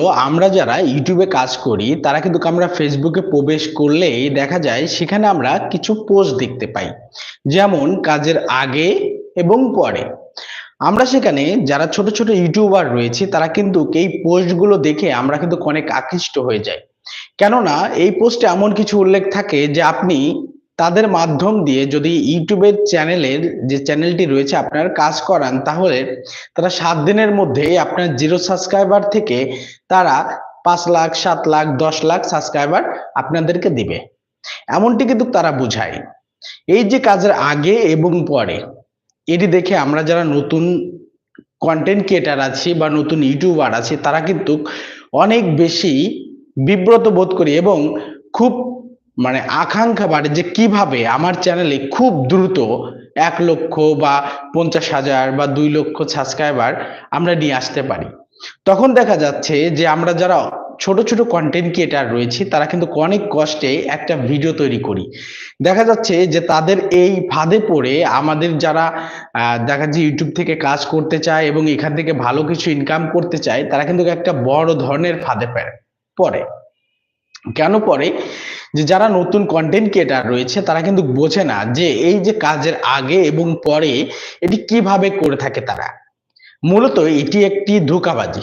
আমরা যারা ইউটিউবে কাজ করি, তারা কিন্তু আমরা ফেসবুকে প্রবেশ করলেই দেখা যায় সেখানে আমরা কিছু পোস্ট দেখতে পাই। যেমন কাজের আগে এবং পরে। আমরা সেখানে যারা ছোট ছোট ইউটিউবার রয়েছে, তারা কিন্তু এই পোস্টগুলো দেখে আমরা কিন্তু অনেক আকৃষ্ট হয়ে যাই। কেননা এই পোস্টে এমন কিছু উল্লেখ থাকে যে আপনি তাদের মাধ্যম দিয়ে যদি ইউটিউবের চ্যানেলের যে চ্যানেলটি রয়েছে আপনার কাজ করান, তাহলে তারা সাত দিনের মধ্যে আপনার জিরো সাবস্ক্রাইবার থেকে তারা পাঁচ লাখ, সাত লাখ, দশ লাখ সাবস্ক্রাইবার আপনাদেরকে দিবে। এমনটি কিন্তু তারা বোঝায়। এই যে কাজের আগে এবং পরে, এটি দেখে আমরা যারা নতুন কন্টেন্ট ক্রিয়েটার আছি বা নতুন ইউটিউবার আছি, তারা কিন্তু অনেক বেশি বিব্রত বোধ করি এবং খুব মানে আকাঙ্ক্ষা বাড়ে যে কীভাবে আমার চ্যানেলে খুব দ্রুত এক লক্ষ বা পঞ্চাশ হাজার বা দুই লক্ষ সাবস্ক্রাইবার আমরা নিয়ে আসতে পারি। তখন দেখা যাচ্ছে যে আমরা যারা ছোট ছোট কন্টেন্ট ক্রিয়েটার রয়েছে, তারা কিন্তু অনেক কষ্টে একটা ভিডিও তৈরি করি। দেখা যাচ্ছে যে তাদের এই ফাঁদে পড়ে আমাদের যারা দেখা যাচ্ছে ইউটিউব থেকে কাজ করতে চায় এবং এখান থেকে ভালো কিছু ইনকাম করতে চায়, তারা কিন্তু একটা বড় ধরনের ফাঁদে পড়ে। কেন পরে যে যারা নতুন কন্টেন্ট ক্রিয়েটার রয়েছে, তারা কিন্তু বোঝে না যে এই যে কাজের আগে এবং পরে এটি কীভাবে করে থাকে তারা। মূলত এটি একটি ধোঁকাবাজি।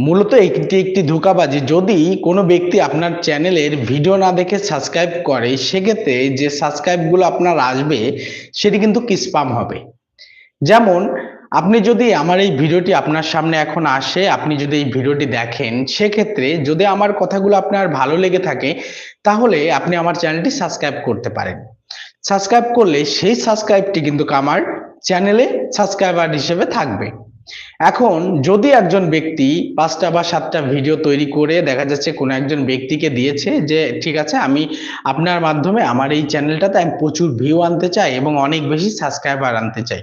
মূলত এটি একটি ধোঁকাবাজি। যদি কোনো ব্যক্তি আপনার চ্যানেলের ভিডিও না দেখে সাবস্ক্রাইব করে, সেক্ষেত্রে যে সাবস্ক্রাইবগুলো আপনার আসবে, সেটি কিন্তু স্পাম হবে। যেমন আপনি যদি আমার এই ভিডিওটি আপনার সামনে এখন আসে, আপনি যদি এই ভিডিওটি দেখেন, সেক্ষেত্রে যদি আমার কথাগুলো আপনার ভালো লেগে থাকে, তাহলে আপনি আমার চ্যানেলটি সাবস্ক্রাইব করতে পারেন। সাবস্ক্রাইব করলে সেই সাবস্ক্রাইবটি কিন্তু আমার চ্যানেলে সাবস্ক্রাইবার হিসেবে থাকবে। এখন যদি একজন ব্যক্তি পাঁচটা বা সাতটা ভিডিও তৈরি করে, দেখা যাচ্ছে কোনো একজন ব্যক্তিকে দিয়েছে যে, ঠিক আছে, আমি আপনার মাধ্যমে আমার এই চ্যানেলটাতে আমি প্রচুর ভিউ আনতে চাই এবং অনেক বেশি সাবস্ক্রাইবার আনতে চাই।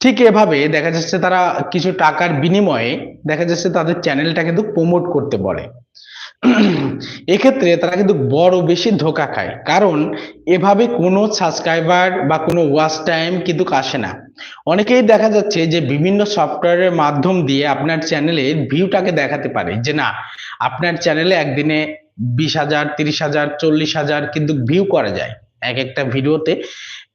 ঠিক এভাবে দেখা যাচ্ছে তারা কিছু টাকার বিনিময়ে দেখা যাচ্ছে তাদের চ্যানেলটা কিন্তু প্রমোট করতে পারে। এক্ষেত্রে তারা কিন্তু বড় বেশি ধোকা খায়। কারণ এভাবে কোনো সাবস্ক্রাইবার বা কোনো ওয়াচ টাইম কিন্তু আসে না। অনেকেই দেখা যাচ্ছে যে বিভিন্ন সফটওয়্যারের মাধ্যম দিয়ে আপনার চ্যানেলের ভিউটাকে দেখাতে পারে যে না, আপনার চ্যানেলে একদিনে বিশ হাজার, তিরিশ হাজার, চল্লিশ হাজার কিন্তু ভিউ করা যায়। এক একটা ভিডিওতে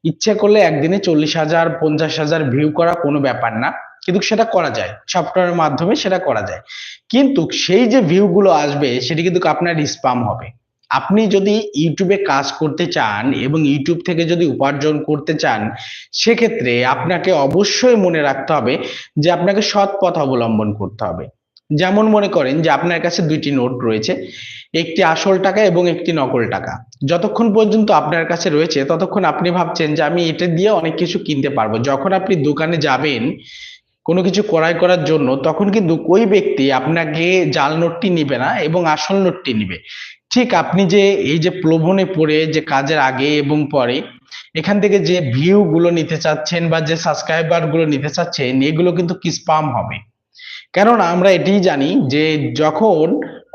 ইচ্ছে করলে একদিনে চল্লিশ হাজার, পঞ্চাশ হাজার ভিউ করা কোনো ব্যাপার না। কিন্তু সেটা করা যায়। সফটওয়্যারের মাধ্যমে সেটা করা যায়। কিন্তু সেই যে ভিউগুলো আসবে, সেটি কিন্তু আপনার স্পাম হবে। আপনি যদি ইউটিউবে কাজ করতে চান এবং ইউটিউব থেকে যদি উপার্জন করতে চান, সেক্ষেত্রে আপনাকে অবশ্যই মনে রাখতে হবে যে আপনাকে সৎ পথ অবলম্বন করতে হবে। যেমন মনে করেন যে আপনার কাছে দুইটি নোট রয়েছে, একটি আসল টাকা এবং একটি নকল টাকা। যতক্ষণ পর্যন্ত আপনার কাছে রয়েছে, ততক্ষণ আপনি ভাবছেন যে আমি এটা দিয়ে অনেক কিছু কিনতে পারব। যখন আপনি দোকানে যাবেন কোনো কিছু ক্রয় করার জন্য, তখন কিন্তু ওই ব্যক্তি আপনাকে জাল নোটটি নিবে না এবং আসল নোটটি নিবে। ঠিক আপনি যে এই যে প্রলোভনে পড়ে যে কাজের আগে এবং পরে, এখান থেকে যে ভিউ গুলো নিতে চাচ্ছেন বা যে সাবস্ক্রাইবারগুলো নিতে চাচ্ছেন, এগুলো কিন্তু কি স্পাম হবে? কারণ আমরা এটাই জানি যে যখন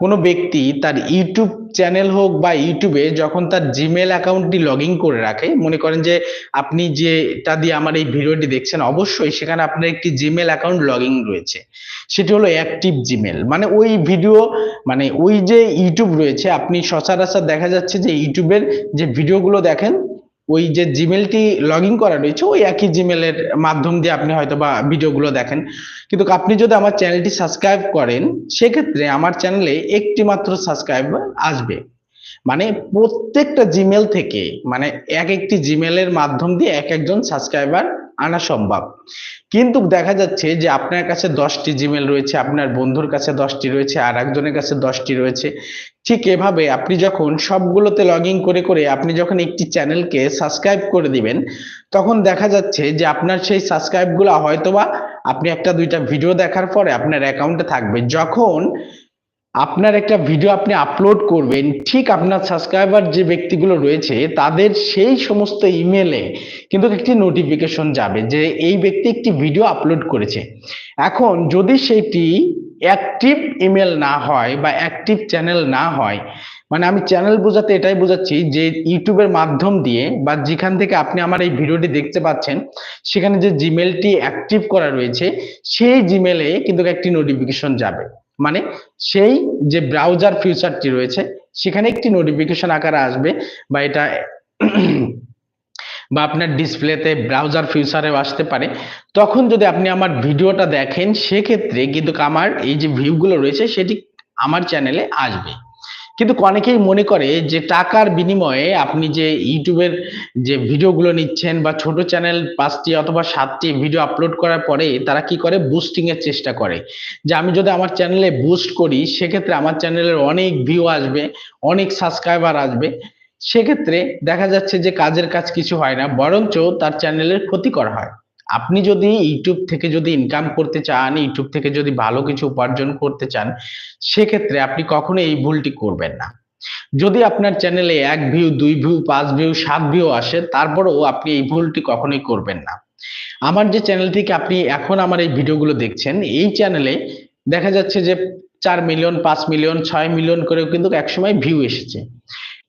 কোনো ব্যক্তি তার ইউটিউব চ্যানেল হোক বা ইউটিউবে যখন তার জিমেল অ্যাকাউন্টটি লগ করে রাখে, মনে করেন যে আপনি যেটা দিয়ে আমার এই ভিডিওটি দেখছেন, অবশ্যই সেখানে আপনার একটি জিমেল অ্যাকাউন্ট লগ রয়েছে। সেটি হলো অ্যাক্টিভ জিমেল। মানে ওই ভিডিও মানে ওই যে ইউটিউব রয়েছে, আপনি সচরাচর দেখা যাচ্ছে যে ইউটিউবের যে ভিডিওগুলো দেখেন ওই যে জিমেলটি লগ ইন করা রয়েছে, ওই একই জিমেলের মাধ্যম দিয়ে আপনি হয়তো বা ভিডিওগুলো দেখেন। কিন্তু আপনি যদি আমার চ্যানেলটি সাবস্ক্রাইব করেন, সেক্ষেত্রে আমার চ্যানেলে একটি মাত্র সাবস্ক্রাইবার আসবে। মানে প্রত্যেকটা জিমেল থেকে মানে এক একটি জিমেলের মাধ্যম দিয়ে এক একজন সাবস্ক্রাইবার আনা সম্ভব। কিন্তু দেখা যাচ্ছে যে আপনার কাছে দশটি জিমেল রয়েছে, আপনার বন্ধুর কাছে দশটি রয়েছে, আর একজনের কাছে দশটি রয়েছে। ঠিক এভাবে আপনি যখন সবগুলোতে লগ ইন করে করে আপনি যখন একটি চ্যানেলকে সাবস্ক্রাইব করে দিবেন, তখন দেখা যাচ্ছে যে আপনার সেই সাবস্ক্রাইবগুলো হয়তোবা আপনি একটা দুইটা ভিডিও দেখার পরে আপনার অ্যাকাউন্টে থাকবে। যখন আপনার একটা ভিডিও আপনি আপলোড করবেন, ঠিক আপনার সাবস্ক্রাইবার যে ব্যক্তিগুলো রয়েছে, তাদের সেই সমস্ত ইমেলে কিন্তু একটি নোটিফিকেশন যাবে যে এই ব্যক্তি একটি ভিডিও আপলোড করেছে। এখন যদি সেটি অ্যাক্টিভ ইমেল না হয় বা অ্যাক্টিভ চ্যানেল না হয় মানে আমি চ্যানেল বোঝাতে এটাই বোঝাচ্ছি যে ইউটিউবের মাধ্যম দিয়ে বা যেখান থেকে আপনি আমার এই ভিডিওটি দেখতে পাচ্ছেন, সেখানে যে জিমেলটি অ্যাক্টিভ করা রয়েছে, সেই জিমেলে কিন্তু একটি নোটিফিকেশন যাবে। মানে সেই যে ব্রাউজার ফিউচারটি রয়েছে, সেখানে একটি নোটিফিকেশন আকারে আসবে বা এটা বা আপনার ডিসপ্লেতে ব্রাউজার ফিউচারেও আসতে পারে। তখন যদি আপনি আমার ভিডিওটা দেখেন, সেক্ষেত্রে কিন্তু আমার এই যে ভিউগুলো রয়েছে, সেটি আমার চ্যানেলে আসবে। কিন্তু অনেকেই মনে করে যে টাকার বিনিময়ে আপনি যে ইউটিউবের যে ভিডিওগুলো নিচ্ছেন বা ছোট চ্যানেল পাঁচটি অথবা সাতটি ভিডিও আপলোড করার পরে তারা কি করে? বুস্টিং এর চেষ্টা করে। যে আমি যদি আমার চ্যানেলে বুস্ট করি, সেক্ষেত্রে আমার চ্যানেলের অনেক ভিউ আসবে, অনেক সাবস্ক্রাইবার আসবে। সেক্ষেত্রে দেখা যাচ্ছে যে কাজের কাজ কিছু হয় না, বরঞ্চ তার চ্যানেলের ক্ষতি করা হয়। আপনি যদি ইউটিউব থেকে যদি ইনকাম করতে চান ইউটিউব থেকে যদি ভালো কিছু উপার্জন করতে চান, সেক্ষেত্রে আপনি কখনো এই ভুলটি করবেন না। যদি আপনার চ্যানেলে এক ভিউ দুই ভিউ পাঁচ ভিউ সাত ভিউ আসে, তারপরেও আপনি এই ভুলটি কখনোই করবেন না। আমার যে চ্যানেল থেকে আপনি এখন আমার এই ভিডিওগুলো দেখছেন, এই চ্যানেলে দেখা যাচ্ছে যে চার মিলিয়ন পাঁচ মিলিয়ন ছয় মিলিয়ন করেও কিন্তু একসময় ভিউ এসেছে।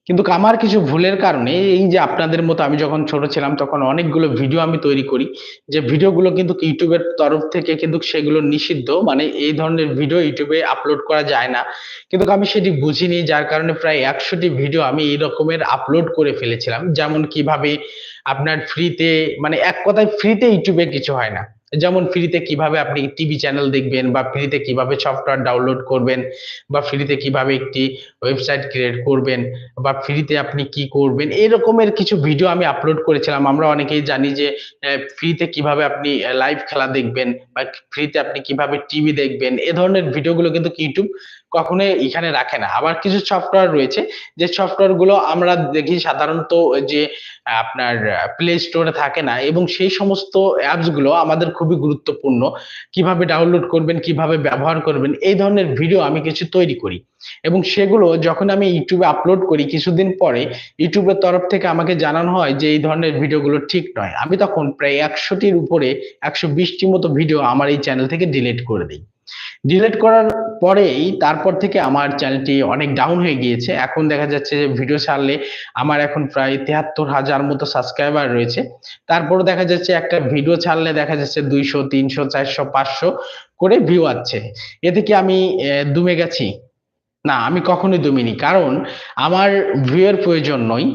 কিন্তু আমার কিছু ভুলের কারণে, এই যে আপনাদের মতো আমি যখন ছোট ছিলাম, তখন অনেকগুলো ভিডিও আমি তৈরি করি, যে ভিডিওগুলো কিন্তু ইউটিউবের তরফ থেকে কিন্তু সেগুলো নিষিদ্ধ মানে এই ধরনের ভিডিও ইউটিউবে আপলোড করা যায় না। কিন্তু আমি সেটি বুঝিনি, যার কারণে প্রায় একশোটি ভিডিও আমি এই রকমের আপলোড করে ফেলেছিলাম। যেমন কীভাবে আপনার ফ্রিতে মানে এক কথায় ফ্রিতে ইউটিউবে কিছু হয় না। যেমন ফ্রিতে কীভাবে আপনি টিভি চ্যানেল দেখবেন বা ফ্রিতে কীভাবে সফটওয়্যার ডাউনলোড করবেন বা ফ্রিতে কীভাবে একটি ওয়েবসাইট ক্রিয়েট করবেন বা ফ্রিতে আপনি কি করবেন, এরকমের কিছু ভিডিও আমি আপলোড করেছিলাম। আমরা অনেকেই জানি যে ফ্রিতে কীভাবে আপনি লাইভ খেলা দেখবেন বা ফ্রিতে আপনি কীভাবে টিভি দেখবেন, এ ধরনের ভিডিওগুলো কিন্তু ইউটিউব কখনোই এখানে রাখে না। আবার কিছু সফটওয়্যার রয়েছে, যে সফটওয়্যারগুলো আমরা দেখি সাধারণত যে, আপনার প্লে স্টোরে থাকে না এবং সেই সমস্ত অ্যাপসগুলো আমাদের খুবই গুরুত্বপূর্ণ। কীভাবে ডাউনলোড করবেন, কীভাবে ব্যবহার করবেন, এই ধরনের ভিডিও আমি কিছু তৈরি করি। এবং সেগুলো যখন আমি ইউটিউবে আপলোড করি, কিছুদিন পরে ইউটিউবের তরফ থেকে আমাকে জানানো হয় যে, এই ধরনের ভিডিওগুলো ঠিক নয়। আমি তখন প্রায় একশোটির উপরে, একশো বিশটি মতো ভিডিও আমার এই চ্যানেল থেকে ডিলিট করে দিই। ডিলিট করার পরেই তারপর থেকে আমার চ্যানেলটি অনেক ডাউন হয়ে গিয়েছে। এখন দেখা যাচ্ছে যে ভিডিও ছাড়লে আমার এখন প্রায় তেহাত্তর হাজার মতো সাবস্ক্রাইবার রয়েছে। তারপর দেখা যাচ্ছে একটা ভিডিও ছাড়লে দেখা যাচ্ছে দুইশো, তিনশো, চারশো, পাঁচশো করে ভিউ আছে। এতে কি আমি দুমে গেছি? না, আমি কখনোই দমিনি। কারণ আমার ভিউয়ের প্রয়োজন নয়।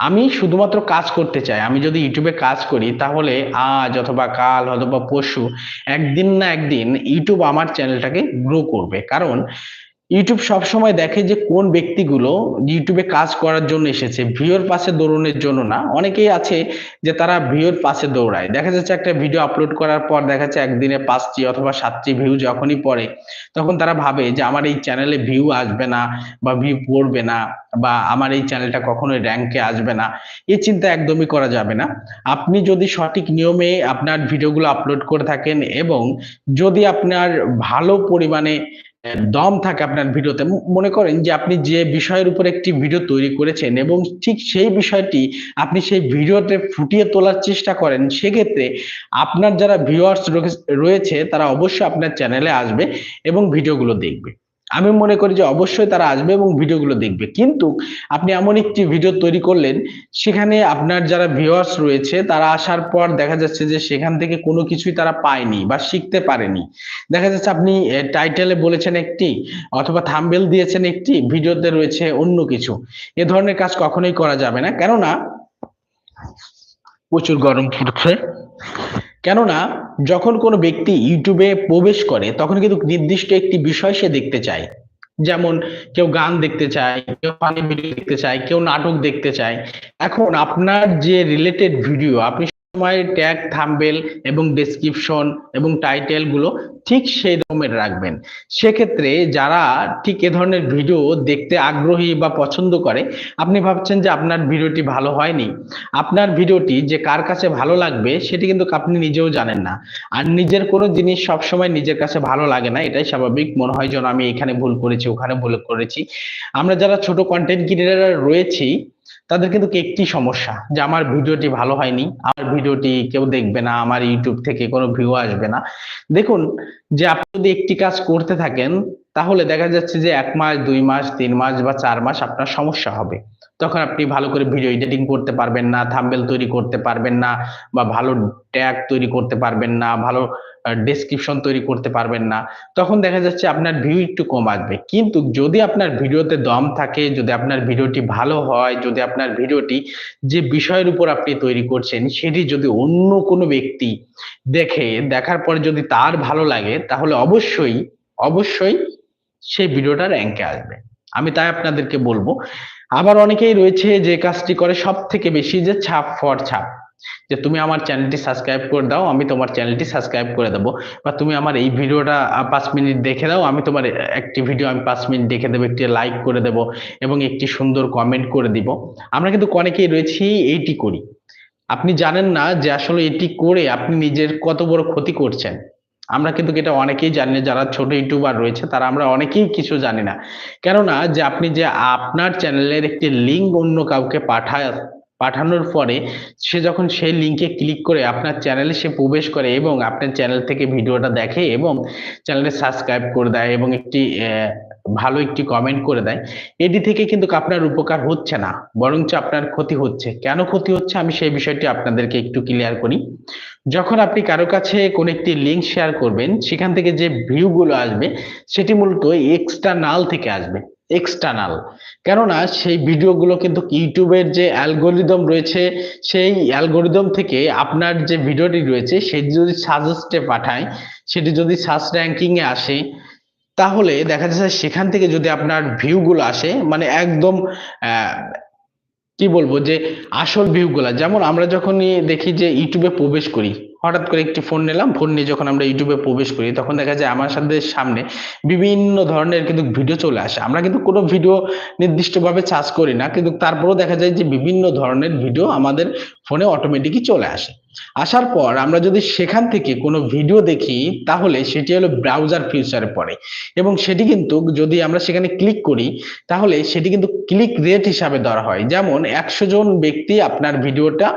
আমি শুধুমাত্র কাজ করতে চাই, আমি যদি ইউটিউবে কাজ করি তাহলে আজ অথবা কাল অথবা পরশু, একদিন না একদিন ইউটিউব আমার চ্যানেলটাকে গ্রো করবে। কারণ ইউটিউব সবসময় দেখে যে কোন ব্যক্তিগুলো ইউটিউবে কাজ করার জন্য এসেছে ভিওর পাশে দৌড়নের জন্য না। অনেকেই আছে যে তারা ভিওর পাশে দৌড়ায়। দেখা যাচ্ছে একটা ভিডিও আপলোড করার পর দেখা যাচ্ছে একদিনে পাঁচটি অথবা সাতটি ভিউ যখনই পড়ে, তখন তারা ভাবে যে আমার এই চ্যানেলে ভিউ আসবে না বা ভিউ পড়বে না বা আমার এই চ্যানেলটা কখনোই র্যাঙ্কে আসবে না। এই চিন্তা একদমই করা যাবে না। আপনি যদি সঠিক নিয়মে আপনার ভিডিওগুলো আপলোড করে থাকেন এবং যদি আপনার ভালো পরিমাণে দম থাকে আপনার ভিডিওতে। মনে করেন যে আপনি যে বিষয়ের উপর একটি ভিডিও তৈরি করেছেন এবং ঠিক সেই বিষয়টি আপনি সেই ভিডিওতে ফুটিয়ে তোলার চেষ্টা করেন, সেক্ষেত্রে আপনার যারা ভিউয়ার্স রয়েছে তারা অবশ্যই আপনার চ্যানেলে আসবে এবং ভিডিওগুলো দেখবে। আমি মনে করি যে অবশ্যই তারা আসবে এবং ভিডিওগুলো দেখবে। কিন্তু আপনি এমন একটি ভিডিও তৈরি করলেন, সেখানে আপনার যারা ভিউয়ার্স রয়েছে, তারা আসার পর দেখা যাচ্ছে যে সেখান থেকে কোনো কিছুই তারা পায়নি বা শিখতে পারেনি। দেখা যাচ্ছে আপনি টাইটেলে বলেছেন একটি অথবা থাম্বেল দিয়েছেন একটি, ভিডিওতে রয়েছে অন্য কিছু। এ ধরনের কাজ কখনোই করা যাবে না। কেননা প্রচুর গরম পড়ছে। কেননা, যখন কোনো ব্যক্তি ইউটিউবে প্রবেশ করে, তখন কিন্তু নির্দিষ্ট একটি বিষয় সে দেখতে চায়। যেমন, কেউ গান দেখতে চায়, কেউ ফানি ভিডিও দেখতে চায়, কেউ নাটক দেখতে চায়। এখন আপনার যে রিলেটেড ভিডিও আপনি সময় ট্যাগ থাম্বেল এবং ডেসক্রিপশন এবং টাইটেলগুলো ঠিক সেই রকমের রাখবেন। সেক্ষেত্রে যারা ঠিক এ ধরনের ভিডিও দেখতে আগ্রহী বা পছন্দ করে, আপনি ভাবছেন যে আপনার ভিডিওটি ভালো হয়নি। আপনার ভিডিওটি যে কার কাছে ভালো লাগবে, সেটি কিন্তু আপনি নিজেও জানেন না। আর নিজের কোনো জিনিস সবসময় নিজের কাছে ভালো লাগে না, এটাই স্বাভাবিক। মনে হয় যেন আমি এখানে ভুল করেছি, ওখানে ভুল করেছি। আমরা যারা ছোট কন্টেন্ট ক্রিয়েটার রয়েছি তাদের কিন্তু একটি সমস্যা যে আমার ভিডিওটি ভালো হয়নি, আমার ভিডিওটি কেউ দেখবে না, আমার ইউটিউব থেকে কোনো ভিউ আসবে না। দেখুন, যে আপনি যদি একটি কাজ করতে থাকেন, তাহলে দেখা যাচ্ছে যে এক মাস, দুই মাস, তিন মাস বা চার মাস আপনার সমস্যা হবে। তখন আপনি ভালো করে ভিডিও এডিটিং করতে পারবেন না থাম্বেল তৈরি করতে পারবেন না বা ভালো ট্যাগ তৈরি করতে পারবেন না, ভালো ডেসক্রিপশন তৈরি করতে পারবেন না। তখন দেখা যাচ্ছে আপনার ভিউ একটু কম আসবে। কিন্তু যদি আপনার ভিডিওতে দম থাকে, যদি আপনার ভিডিওটি ভালো হয়, যদি আপনার ভিডিওটি যে বিষয়ের উপর আপনি তৈরি করছেন, সেটি যদি অন্য কোনো ব্যক্তি দেখে, দেখার পরে যদি তার ভালো লাগে, তাহলে অবশ্যই অবশ্যই সেই ভিডিওটা র্যাঙ্কে আসবে। আমি তাই আপনাদেরকে বলব। আবার অনেকেই রয়েছে যে কাজটি করে সব থেকে বেশি যে ছাপ ফর ছাপ। যে তুমি আমার চ্যানেলটি সাবস্ক্রাইব করে দাও, আমি তোমার চ্যানেলটি সাবস্ক্রাইব করে দেবো। বা তুমি আমার এই ভিডিওটা পাঁচ মিনিট দেখে দাও, আমি তোমার একটি ভিডিও আমি পাঁচ মিনিট দেখে দেবো, একটি লাইক করে দেবো এবং একটি সুন্দর কমেন্ট করে দিব। আমরা কিন্তু অনেকেই রয়েছি, এইটি করি। আপনি জানেন না যে আসলে এটি করে আপনি নিজের কত বড় ক্ষতি করছেন। আমরা কিন্তু এটা অনেকেই জানি না, যারা ছোট ইউটিউবার রয়েছে, তারা আমরা অনেকেই কিছু জানি না। কেননা যে আপনি যে আপনার চ্যানেলের একটি লিঙ্ক অন্য কাউকে পাঠায় পাঠানোর পরে সে যখন সেই লিঙ্কে ক্লিক করে আপনার চ্যানেলে সে প্রবেশ করে এবং আপনার চ্যানেল থেকে ভিডিওটা দেখে এবং চ্যানেলে সাবস্ক্রাইব করে দেয় এবং একটি ভালো একটি কমেন্ট করে দেয়, এটি থেকে কিন্তু আপনার উপকার হচ্ছে না, বরঞ্চ আপনার ক্ষতি হচ্ছে। কেন ক্ষতি হচ্ছে? আমি সেই বিষয়টি আপনাদেরকে একটু ক্লিয়ার করি। যখন আপনি কারও কাছে কোন একটি লিঙ্ক শেয়ার করবেন, সেখান থেকে যে ভিউ গুলো আসবে, সেটি মূলত এক্সটার্নাল থেকে আসবে। এক্সটার্নাল কেননা সেই ভিডিওগুলো কিন্তু ইউটিউবের যে অ্যালগোরিদম রয়েছে, সেই অ্যালগোরিদম থেকে আপনার যে ভিডিওটি রয়েছে, সেটি যদি সাজেস্টে পাঠায়, সেটি যদি সার্চ র্যাঙ্কিংয়ে আসে, তাহলে দেখা যাচ্ছে সেখান থেকে যদি আপনার ভিউগুলো আসে মানে একদম কি বলব যে আসল ভিউ গুলা যেমন আমরা যখনই দেখি যে ইউটিউবে প্রবেশ করি হঠাৎ করে একটি ফোন নিলাম। ফোন নিয়ে যখন আমরা ইউটিউবে প্রবেশ করি, তখন দেখা যায় আমার সাথে সামনে বিভিন্ন ধরনের কিন্তু ভিডিও চলে আসে। আমরা কিন্তু কোনো ভিডিও নির্দিষ্টভাবে সার্চ করি না, কিন্তু তারপরেও দেখা যায় যে বিভিন্ন ধরনের ভিডিও আমাদের ফোনে অটোমেটিকই চলে আসে। আসার পর আমরা যদি সেখান থেকে কোনো ভিডিও দেখি, তাহলে সেটি হলো ব্রাউজার ফিউচারে পড়ে। এবং সেটি কিন্তু যদি আমরা সেখানে ক্লিক করি, তাহলে সেটি কিন্তু ক্লিক রেট হিসাবে ধরা হয়। যেমন একশো জন ব্যক্তি আপনার ভিডিওটা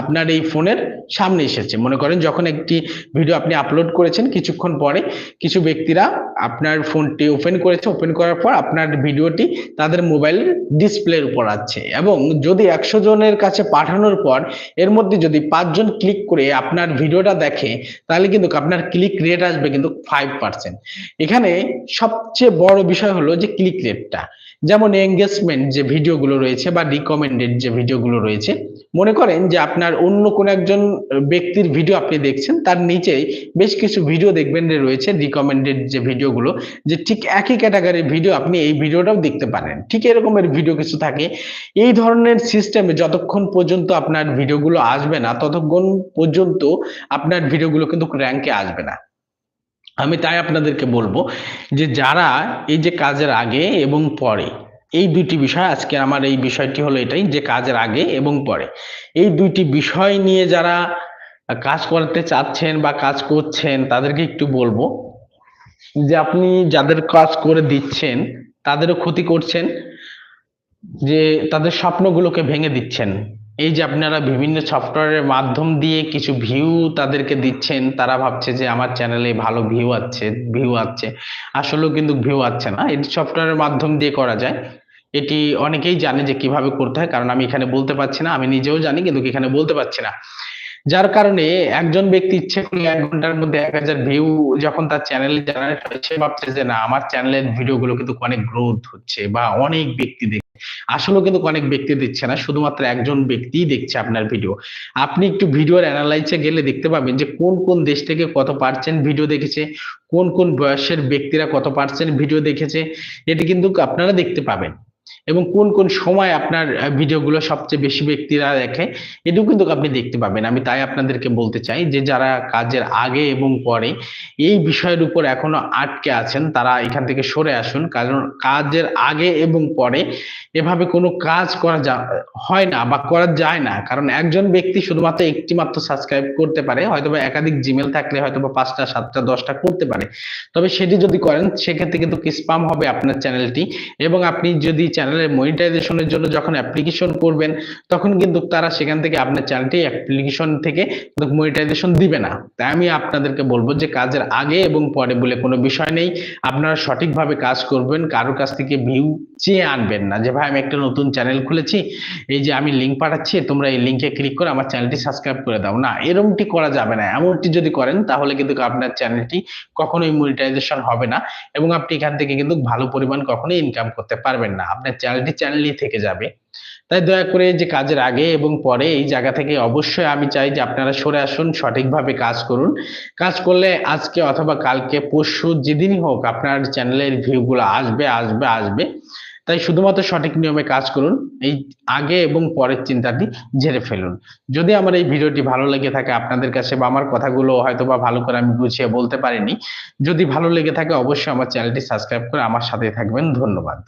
আপনার এই ফোনের সামনে এসেছে। মনে করেন যখন একটি ভিডিও আপনি আপলোড করেছেন কিছুক্ষণ পরে, কিছু ব্যক্তিরা আপনার ফোনটি ওপেন করেছে। ওপেন করার পর আপনার ভিডিওটি তাদের মোবাইল ডিসপ্লের উপর আছে এবং যদি একশো জনের কাছে পাঠানোর পর এর মধ্যে যদি পাঁচজন ক্লিক করে আপনার ভিডিওটা দেখে, তাহলে কিন্তু আপনার ক্লিক রেট আসবে কিন্তু ফাইভ পার্সেন্ট এখানে সবচেয়ে বড় বিষয় হলো যে ক্লিক রেটটা যেমন এঙ্গেজমেন্ট যে ভিডিওগুলো রয়েছে বা রিকমেন্ডেড যে ভিডিওগুলো রয়েছে, মনে করেন যে আপনার অন্য কোন একজন ব্যক্তির ভিডিও আপনি দেখছেন, তার নিচেই বেশ কিছু ভিডিও দেখবেন যে রয়েছে রিকমেন্ডেড যে ভিডিওগুলো, যে ঠিক একই ক্যাটাগরির ভিডিও আপনি এই ভিডিওটাও দেখতে পারেন। ঠিক এরকমের ভিডিও কিছু থাকে। এই ধরনের সিস্টেমে যতক্ষণ পর্যন্ত আপনার ভিডিওগুলো আসবে না, ততক্ষণ পর্যন্ত আপনার ভিডিওগুলো কিন্তু র্যাঙ্কে আসবে না। আমি তাই আপনাদেরকে বলব যে যারা এই যে কাজের আগে এবং পরে, এই দুইটি বিষয় আজকে আমার এই বিষয়টি হলো এটাই যে কাজের আগে এবং পরে। এই দুইটি বিষয় নিয়ে যারা কাজ করতে চাচ্ছেন বা কাজ করছেন, তাদেরকে একটু বলব যে আপনি যাদের কাজ করে দিচ্ছেন, তাদেরও ক্ষতি করছেন, যে তাদের স্বপ্নগুলোকে ভেঙে দিচ্ছেন। এই যে আপনারা বিভিন্ন সফটওয়্যারের মাধ্যম দিয়ে কিছু ভিউ তাদেরকে দিচ্ছেন, তারা ভাবছে যে আমার চ্যানেলে ভালো ভিউ আছে ভিউ আছে। আসলেও কিন্তু ভিউ আছে না। এটি সফটওয়্যারের মাধ্যম দিয়ে করা যায়। এটি অনেকেই জানে যে কীভাবে করতে হয়, কারণ আমি এখানে বলতে পারছি না, আমি নিজেও জানি কিন্তু এখানে বলতে পারছি না। যার কারণে একজন ব্যক্তি ইচ্ছে করলে এক ঘণ্টার মধ্যে এক হাজার ভিউ যখন তার চ্যানেলে জেনারেট সে ভাবছে যে না, আমার চ্যানেলের ভিডিওগুলো কিন্তু অনেক গ্রোথ হচ্ছে বা অনেক ব্যক্তি আসলেও কিন্তু অনেক ব্যক্তি দিচ্ছে না, শুধুমাত্র একজন ব্যক্তিই দেখছে আপনার ভিডিও আপনি একটু ভিডিওর অ্যানালাইসে গেলে দেখতে পাবেন যে কোন কোন দেশ থেকে কত পার্সেন্ট ভিডিও দেখেছে, কোন কোন বয়সের ব্যক্তিরা কত পার্সেন্ট ভিডিও দেখেছে, এটি কিন্তু আপনারা দেখতে পাবেন। এবং কোন কোন সময় আপনার ভিডিওগুলো সবচেয়ে বেশি ব্যক্তিরা দেখে এটাও কিন্তু আপনি দেখতে পাবেন। আমি তাই আপনাদেরকে বলতে চাই যে, যারা কাজের আগে এবং পরে এই বিষয়ের উপর এখনও আটকে আছেন, তারা এখান থেকে সরে আসুন। কারণ কাজের আগে এবং পরে এভাবে কোনো কাজ করা যা, হয় না বা করা যায় না। কারণ একজন ব্যক্তি শুধুমাত্র একটি মাত্র সাবস্ক্রাইব করতে পারে হয়তো বা একাধিক জিমেল থাকলে হয়তো বা পাঁচটা, সাতটা, দশটা করতে পারে। তবে সেটি যদি করেন, সেক্ষেত্রে কিন্তু স্পাম হবে আপনার চ্যানেলটি এবং আপনি যদি চ্যানেলের মনিটাইজেশনের জন্য যখন অ্যাপ্লিকেশন করবেন, তখন কিন্তু তারা সেখান থেকে আপনার চ্যানেলটি অ্যাপ্লিকেশন থেকে মনিটাইজেশন দিবে না। তাই আমি আপনাদেরকে বলব যে কাজের আগে এবং পরে বলে কোনো বিষয় নেই। আপনারা সঠিকভাবে কাজ করবেন কারোর কাছ থেকে ভিউ চেয়ে আনবেন না। যে, ভাই, আমি একটা নতুন চ্যানেল খুলেছি, এই যে, আমি লিঙ্ক পাঠাচ্ছি, তোমরা এই লিঙ্কে ক্লিক করে আমার চ্যানেলটি সাবস্ক্রাইব করে দাও। না, এরমটি করা যাবে না। এমনটি যদি করেন, তাহলে কিন্তু আপনার চ্যানেলটি কখনোই মনিটাইজেশন হবে না এবং আপনি এখান থেকে কিন্তু ভালো পরিমাণ কখনোই ইনকাম করতে পারবেন না। আপনার চ্যানেলটি চ্যানেলই থেকে যাবে। তাই দয়া করে যে, কাজের আগে এবং পরে এই জায়গা থেকে অবশ্যই আমি চাই যে, আপনারা সরে আসুন, সঠিকভাবে কাজ করুন। কাজ করলে আজকে অথবা কালকে, পরশু যেদিনই হোক আপনার চ্যানেলের ভিউগুলো আসবে আসবে আসবে। তাই শুধুমাত্র সঠিক নিয়মে কাজ করুন, এই আগে এবং পরের চিন্তাটি ঝেড়ে ফেলুন। যদি আমার এই ভিডিওটি ভালো লেগে থাকে আপনাদের কাছে বা আমার কথাগুলো হয়তো বা ভালো করে আমি গুছিয়ে বলতে পারিনি, যদি ভালো লেগে থাকে অবশ্যই আমার চ্যানেলটি সাবস্ক্রাইব করে আমার সাথে থাকবেন। ধন্যবাদ।